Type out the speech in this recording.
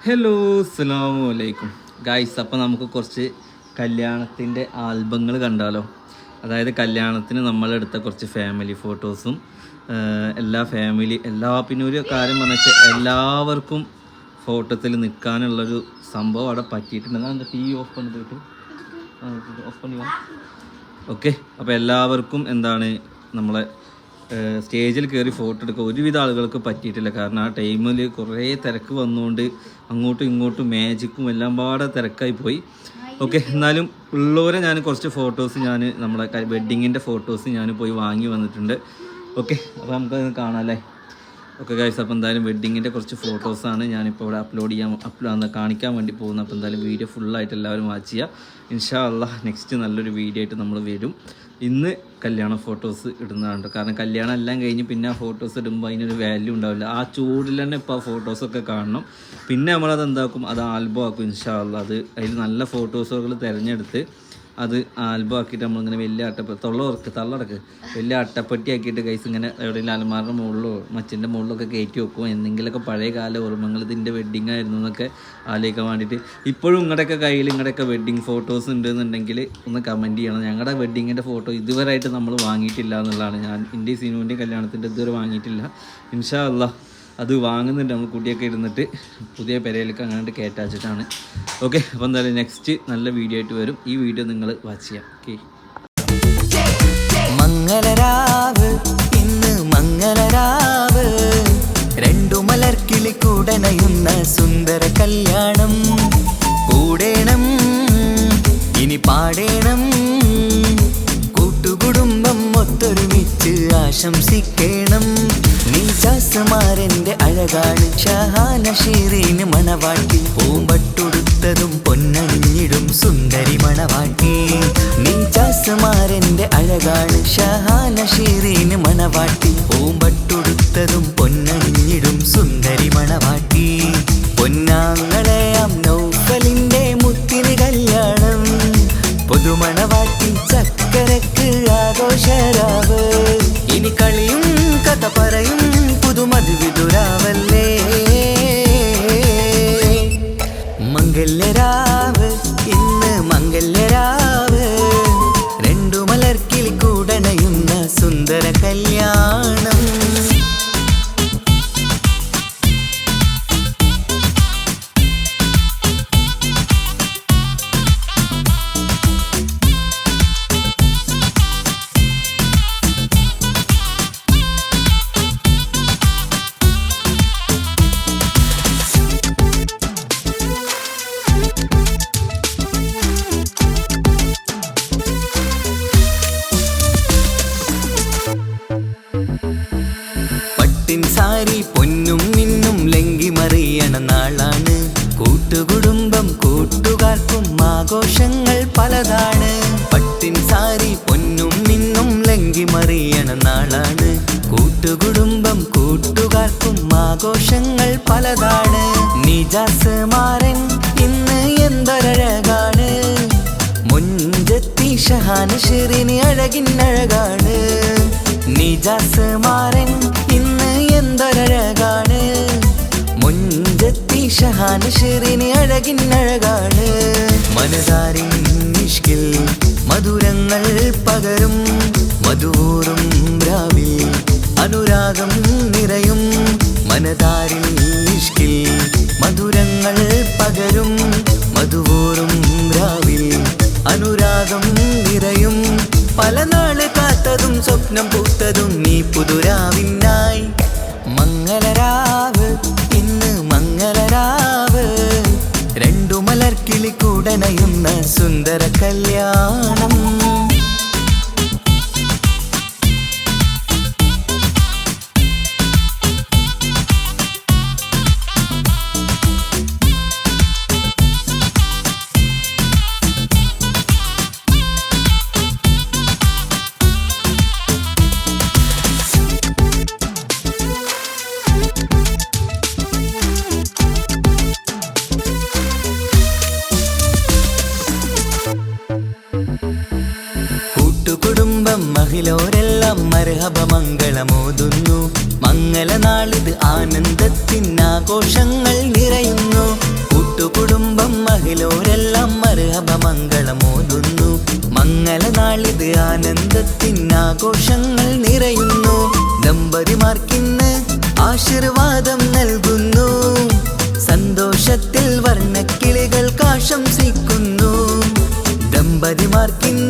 Hello അസ്സലാമു അലൈക്കും. Guys അപ്പോൾ നമുക്ക് കുറച്ച് കല്യാണത്തിന്റെ ആൽബങ്ങൾ കണ്ടാലോ? അതായത് കല്യാണത്തിന് നമ്മളെടുത്ത കുറച്ച് ഫാമിലി ഫോട്ടോസും എല്ലാ ഫാമിലി എല്ലാ പിന്നെ ഒരു കാര്യം പറഞ്ഞ എല്ലാവർക്കും ഫോട്ടോത്തിൽ നിൽക്കാനുള്ളൊരു സംഭവം അവിടെ പറ്റിയിട്ടുണ്ട് എന്താ ടി വി ഓഫ് പണിതിട്ട് ഓഫ് പണി ഓക്കെ അപ്പോൾ എല്ലാവർക്കും എന്താണ് നമ്മളെ സ്റ്റേജിൽ കയറി ഫോട്ടോ എടുക്കുക ഒരുവിധ ആളുകൾക്ക് പറ്റിയിട്ടില്ല. കാരണം ആ ടൈമിൽ കുറേ തിരക്ക് വന്നുകൊണ്ട് അങ്ങോട്ടും ഇങ്ങോട്ടും മാജിക്കും എല്ലാം പാടെ തിരക്കായി പോയി. ഓക്കെ എന്നാലും ഉള്ളവരെ ഞാൻ കുറച്ച് ഫോട്ടോസ് ഞാൻ നമ്മുടെ വെഡ്ഡിങ്ങിന്റെ ഫോട്ടോസ് ഞാൻ പോയി വാങ്ങി വന്നിട്ടുണ്ട്. ഓക്കെ അപ്പോൾ നമുക്ക് കാണാം അല്ലേ? ഓക്കെ ഗൈസ് അപ്പോൾ എന്തായാലും വെഡ്ഡിങ്ങിന്റെ കുറച്ച് ഫോട്ടോസാണ് ഞാനിപ്പോൾ ഇവിടെ അപ്ലോഡ് ചെയ്യാൻ അപ്ലോഡ് കാണിക്കാൻ വേണ്ടി പോകുന്നത്. അപ്പോൾ എന്തായാലും വീഡിയോ ഫുള്ളായിട്ട് എല്ലാവരും വാച്ച് ചെയ്യുക ഇൻഷാ അള്ളാ നെക്സ്റ്റ് നല്ലൊരു വീഡിയോ ആയിട്ട് നമ്മൾ വരും. ഇന്ന് കല്യാണ ഫോട്ടോസ് ഇടുന്നതാണ് കാരണം കല്യാണം എല്ലാം കഴിഞ്ഞ് പിന്നെ ആ ഫോട്ടോസ് ഇടുമ്പോൾ അതിനൊരു വാല്യൂ ഉണ്ടാവില്ല. ആ ചൂടിൽ തന്നെ ഇപ്പോൾ ആ ഫോട്ടോസൊക്കെ കാണണം. പിന്നെ നമ്മളത് എന്താക്കും? അത് ആൽബം ആക്കും ഇൻഷാ അള്ളാ അത് അതിൽ നല്ല ഫോട്ടോസുകൾ തിരഞ്ഞെടുത്ത് അത് ആൽബം ആക്കിയിട്ട് നമ്മളിങ്ങനെ വലിയ അട്ടപ്പ തൊള്ള ഉറക്ക് തള്ളടക്ക് വലിയ അട്ടപ്പെട്ടി ആക്കിയിട്ട് കൈസ് ഇങ്ങനെ എവിടെയെങ്കിലും അലമാറിന്റെ മുകളിലോ മച്ചിന്റെ മുകളിലൊക്കെ കയറ്റി വെക്കും. എന്തെങ്കിലുമൊക്കെ പഴയ കാല ഓർമ്മകൾ ഇതിന്റെ വെഡ്ഡിങ് ആയിരുന്നു എന്നൊക്കെ ആലോചിക്കാൻ വേണ്ടിയിട്ട് ഇപ്പോഴും ഇങ്ങടെയൊക്കെ കയ്യിൽ ഇങ്ങടെയൊക്കെ വെഡ്ഡിങ് ഫോട്ടോസ് ഉണ്ടെന്നുണ്ടെങ്കിൽ ഒന്ന് കമന്റ് ചെയ്യണം. ഞങ്ങളുടെ വെഡ്ഡിങ്ങിന്റെ ഫോട്ടോ ഇതുവരെയായിട്ട് നമ്മൾ വാങ്ങിയിട്ടില്ല എന്നുള്ളതാണ്. ഞാൻ എന്റെ സിനുവിന്റെ കല്യാണത്തിന്റെ ഇതുവരെ വാങ്ങിയിട്ടില്ല. ഇൻഷാ അല്ലാ അത് വാങ്ങുന്നുണ്ട് നമ്മൾ കുട്ടിയൊക്കെ ഇരുന്നിട്ട്. പുതിയ പെരയിലേക്ക് അങ്ങനെ കയറ്റാച്ചിട്ടാണ്. ഓക്കെ അപ്പോൾ എന്തായാലും നെക്സ്റ്റ് നല്ല വീഡിയോ ആയിട്ട് വരും. ഈ വീഡിയോ നിങ്ങൾ വാച്ച് ചെയ്യാം. ഓക്കെ മംഗളരാവ് ഇന്ന് മംഗളരാവ്. രണ്ടു മലർക്കിളി കൂടനയുന്ന സുന്ദര കല്യാണം. കൂടേണം ഇനി പാടേണം. ഒത്തൊരുമിച്ച് ആശംസിക്കണം. നീചാസുമാരന്റെ അഴകാണ് ഷഹാന ഷീറീന് മണവാട്ടി പൂമ്പട്ടൊടുത്തതും പൊന്നണിഞ്ഞിടും സുന്ദരി മണവാട്ടി നീചാസുമാരന്റെ അഴകാണ് ഷഹാന ഷീറീന് മണവാട്ടി പൂമ്പട്ടൊടുത്തതും പൊന്നണിഞ്ഞിടും സുന്ദരി മണവാട്ടി പൊന്നാങ്ങളെയാം മംഗല്യരാവ് രണ്ടു മലർക്കിളി കൂടണയുന്ന സുന്ദര കല്യാണം. കൂട്ടുകുടുംബം കൂട്ടുകാർക്കും ആഘോഷങ്ങൾ പലതാണ്. പട്ടിൻ സാരി പൊന്നും നിന്നും ലങ്കി മറിയണ നാളാണ്. കൂട്ടുകുടുംബം കൂട്ടുകാർക്കും ആഘോഷങ്ങൾ പലതാണ്. നിജാസ് മാരൻ ഇന്ന് എന്തൊരഴകാണ്? മുഞ്ചത്തി ഷഹാന അഴകിൻ അഴകിനഴകാണ്. നിജാസ് മാരൻ ഇന്ന് എന്തൊരഴകാണ്? ഷഹാന ഷിറിനി അഴകിനഴകാണ് മനതാരിൻ നിഷ്കിൽ മധുരങ്ങൾ പകരും. മധൂറും രാവിൽ അനുരാഗം നിറയും. മനതാരിൽ നിഷ്കിൽ മധുരങ്ങൾ പകരും. മധുവോറും രാവിൽ അനുരാഗം നിറയും. പല നാൾ കാത്തതും സ്വപ്നം പൂത്തതും നീ പുതുരാവിനായി മലർക്കിളി കൂടനയുന്ന സുന്ദര കല്യാണം. മനസ്സിലോരെല്ലാം മരഹബ മംഗളമോതുന്നു. മംഗളനാളിത് ആനന്ദത്തിനാഘോഷങ്ങൾ നിറയുന്നു. കൂട്ടുകുടുംബം മഹിലോരെല്ലാം മരഹബ മംഗളമോതുന്നു. മംഗളനാളിത് ആനന്ദത്തിനാഘോഷങ്ങൾ നിറയുന്നു. ദമ്പതിമാർക്കിന്ന് ആശീർവാദം നൽകുന്നു. സന്തോഷത്തിൽ വർണക്കിളികൾ കാശംസിക്കുന്നു. ദമ്പതിമാർക്കിന്ന്